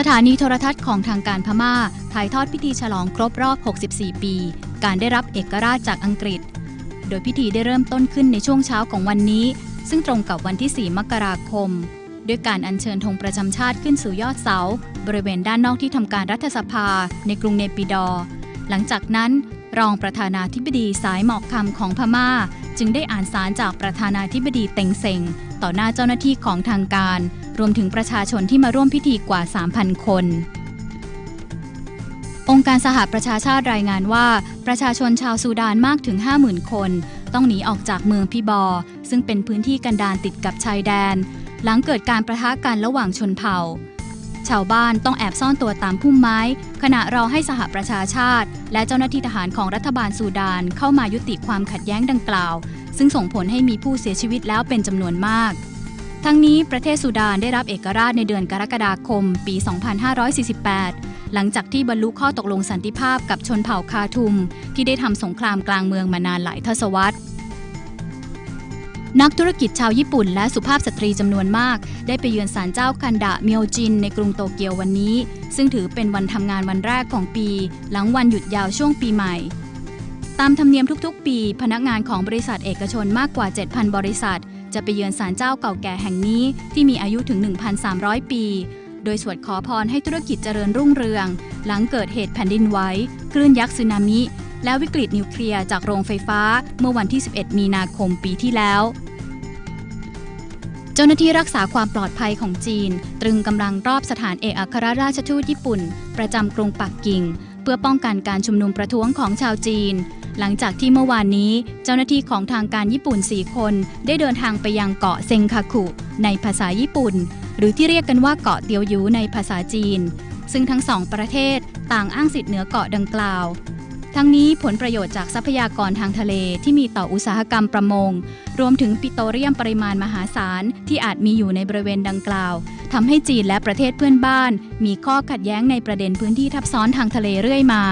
สถานีโทรทัศน์ของทางการพม่าถ่ายทอดพิธีฉลองครบรอบ 64 ปี การได้รับเอกราชจากอังกฤษ โดยพิธีได้เริ่มต้นขึ้นในช่วงเช้าของวันนี้ ซึ่งตรงกับวันที่ 4 มกราคม ด้วยการอัญเชิญธงประจำชาติขึ้นสู่ยอดเสา บริเวณด้านนอกที่ทำการรัฐสภา ในกรุงเนปิดอ หลังจากนั้น รองประธานาธิบดีสายหมอกคำของพม่า จึงได้อ่านสารจากประธานาธิบดีเต็งเซ็งต่อหน้าเจ้าหน้าที่ของทางการ รวมถึงประชาชนที่มาร่วมพิธีกว่า 3,000 คน องค์การสหประชาชาติรายงานว่า ประชาชนชาวซูดานมากถึง 50,000 คน ต้องหนีออกจากเมืองพิบอร์ซึ่งเป็นพื้นที่กันดารติดกับชายแดน หลังเกิดการประทะกันระหว่างชนเผ่า ชาวบ้านต้องแอบซ่อนตัวตามพุ่มไม้ ขณะรอให้สหประชาชาติ และเจ้าหน้าที่ทหารของรัฐบาลซูดานเข้ามายุติความขัดแย้งดังกล่าว ซึ่งส่งผลให้มีผู้เสียชีวิตแล้วเป็นจำนวนมากทั้งนี้ประเทศซูดานได้รับเอกราชในเดือนกรกฎาคม ปี 2548 หลังจากที่บรรลุข้อตกลงสันติภาพกับชนเผ่าคาทุม ที่ได้ทำสงครามกลางเมืองมานานหลายทศวรรษ นักธุรกิจชาวญี่ปุ่นและสุภาพสตรีจำนวนมาก ได้ไปเยือนศาลเจ้าคันดะเมียวจินในกรุงโตเกียววันนี้ ซึ่งถือเป็นวันทำงานวันแรกของปี หลังวันหยุดยาวช่วงปีใหม่ ตามธรรมเนียมทุกๆ ปี พนักงานของบริษัทเอกชนมากกว่า 7,000 บริษัท จะไปเยือนศาลเจ้าเก่าแก่แห่งนี้ที่มีอายุถึง 1,300 ปี โดยสวดขอพรให้ธุรกิจเจริญรุ่งเรือง หลังเกิดเหตุแผ่นดินไหวคลื่นยักษ์สึนามิ และวิกฤตนิวเคลียร์จากโรงไฟฟ้าเมื่อวันที่ 11 มีนาคมปีที่แล้ว เจ้าหน้าที่รักษาความปลอดภัยของจีน ตรึงกำลังรอบสถานเอกอัครราชทูตญี่ปุ่น ประจำกรุงปักกิ่ง เพื่อป้องกันการชุมนุมประท้วงของชาวจีน หลังจากที่เมื่อวานนี้ เจ้าหน้าที่ของทางการญี่ปุ่น 4 คน ได้เดินทางไปยังเกาะเซงคาคุในภาษาญี่ปุ่น หรือที่เรียกกันว่าเกาะเตียวยูในภาษาจีนซึ่งทั้งสองประเทศต่างอ้างสิทธิเหนือเกาะดังกล่าว ทั้งนี้ผลประโยชน์จากทรัพยากรทางทะเลที่มีต่ออุตสาหกรรมประมง รวมถึงปิโตรเลียมปริมาณมหาศาล ที่อาจมีอยู่ในบริเวณดังกล่าวทำให้จีนและประเทศเพื่อนบ้าน มีข้อขัดแย้งในประเด็นพื้นที่ทับซ้อนทางทะเลเรื่อยมา